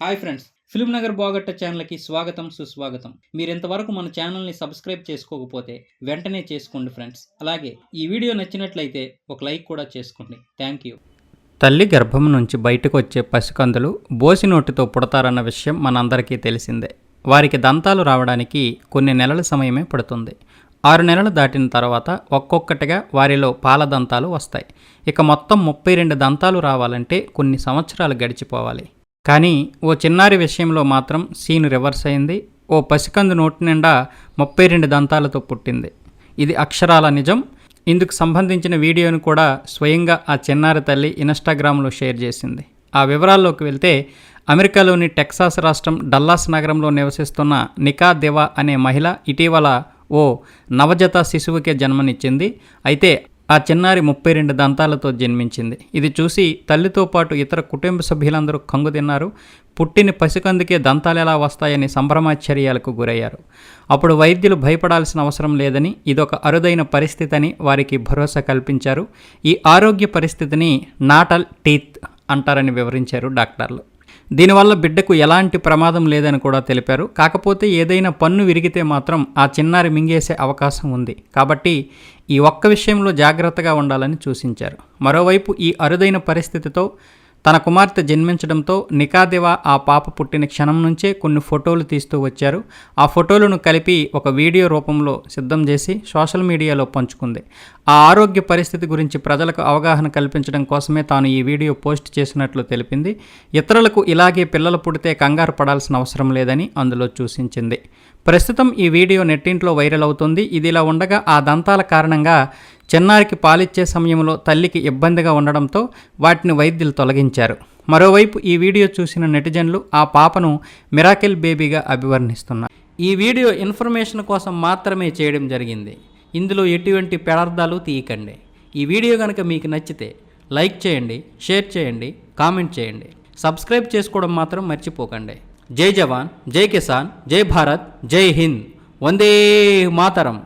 Hi friends film Nagar బాగట్ట ఛానల్కి స్వాగతం సుస్వాగతం. మీరు ఇంతవరకు మన ఛానల్ని సబ్స్క్రైబ్ చేసుకోకపోతే వెంటనే చేసుకోండి ఫ్రెండ్స్. అలాగే ఈ వీడియో నచ్చినట్లయితే ఒక లైక్ కూడా చేసుకోండి. Thank you. తల్లి గర్భం నుంచి బయటకు వచ్చే పసికందులు బోసి నోటితో పుడతారన్న విషయం మనందరికీ తెలిసిందే. వారికి దంతాలు రావడానికి కొన్ని నెలల సమయమే పడుతుంది. ఆరు నెలలు దాటిన తర్వాత ఒక్కొక్కటిగా వారిలో పాల దంతాలు వస్తాయి. ఇక మొత్తం ముప్పై రెండు దంతాలు రావాలంటే కొన్ని సంవత్సరాలు గడిచిపోవాలి. కానీ ఓ చిన్నారి విషయంలో మాత్రం సీను రివర్స్ అయింది. ఓ పసికందు నోటి నిండా ముప్పై రెండు దంతాలతో పుట్టింది. ఇది అక్షరాల నిజం. ఇందుకు సంబంధించిన వీడియోను కూడా స్వయంగా ఆ చిన్నారి తల్లి ఇన్స్టాగ్రామ్లో షేర్ చేసింది. ఆ వివరాల్లోకి వెళ్తే అమెరికాలోని టెక్సాస్ రాష్ట్రం డల్లాస్ నగరంలో నివసిస్తున్న నికా దివా అనే మహిళ ఇటీవల ఓ నవజత శిశువుకే జన్మనిచ్చింది. అయితే ఆ చిన్నారి ముప్పై రెండు దంతాలతో జన్మించింది. ఇది చూసి తల్లితో పాటు ఇతర కుటుంబ సభ్యులందరూ కంగు తిన్నారు. పుట్టిన పసికందుకే దంతాలు ఎలా వస్తాయని సంభ్రమాశ్చర్యాలకు గురయ్యారు. అప్పుడు వైద్యులు భయపడాల్సిన అవసరం లేదని ఇదొక అరుదైన పరిస్థితి అని వారికి భరోసా కల్పించారు. ఈ ఆరోగ్య పరిస్థితిని నాటల్ టీత్ అంటారని వివరించారు డాక్టర్లు. దీనివల్ల బిడ్డకు ఎలాంటి ప్రమాదం లేదని కూడా తెలిపారు. కాకపోతే ఏదైనా పన్ను విరిగితే మాత్రం ఆ చిన్నారి మింగేసే అవకాశం ఉంది. కాబట్టి ఈ ఒక్క విషయంలో జాగ్రత్తగా ఉండాలని సూచించారు. మరోవైపు ఈ అరుదైన పరిస్థితితో తన కుమార్తె జన్మించడంతో నికాదివా ఆ పాప పుట్టిన క్షణం నుంచే కొన్ని ఫోటోలు తీస్తూ వచ్చారు. ఆ ఫోటోలను కలిపి ఒక వీడియో రూపంలో సిద్ధం చేసి సోషల్ మీడియాలో పంచుకుంది. ఆ ఆరోగ్య పరిస్థితి గురించి ప్రజలకు అవగాహన కల్పించడం కోసమే తాను ఈ వీడియో పోస్ట్ చేసినట్లు తెలిపింది. ఇతరులకు ఇలాగే పిల్లలు పుడితే కంగారు పడాల్సిన అవసరం లేదని అందులో సూచించింది ప్రస్తుతం ఈ వీడియో నెట్టింట్లో వైరల్ అవుతుంది. ఇదిలా ఉండగా ఆ దంతాల కారణంగా చిన్నారికి పాలిచ్చే సమయంలో తల్లికి ఇబ్బందిగా ఉండడంతో వాటిని వైద్యులు తొలగించారు. మరోవైపు ఈ వీడియో చూసిన నెటిజన్లు ఆ పాపను మిరాకిల్ బేబీగా అభివర్ణిస్తున్నారు. ఈ వీడియో ఇన్ఫర్మేషన్ కోసం మాత్రమే చేయడం జరిగింది. ఇందులో ఎటువంటి పెడార్థాలు తీయకండి. ఈ వీడియో కనుక మీకు నచ్చితే లైక్ చేయండి షేర్ చేయండి కామెంట్ చేయండి. సబ్స్క్రైబ్ చేసుకోవడం మాత్రం మర్చిపోకండి. జై జవాన్ జై కిసాన్ జై భారత్ జై హింద్. వందే మాతరం.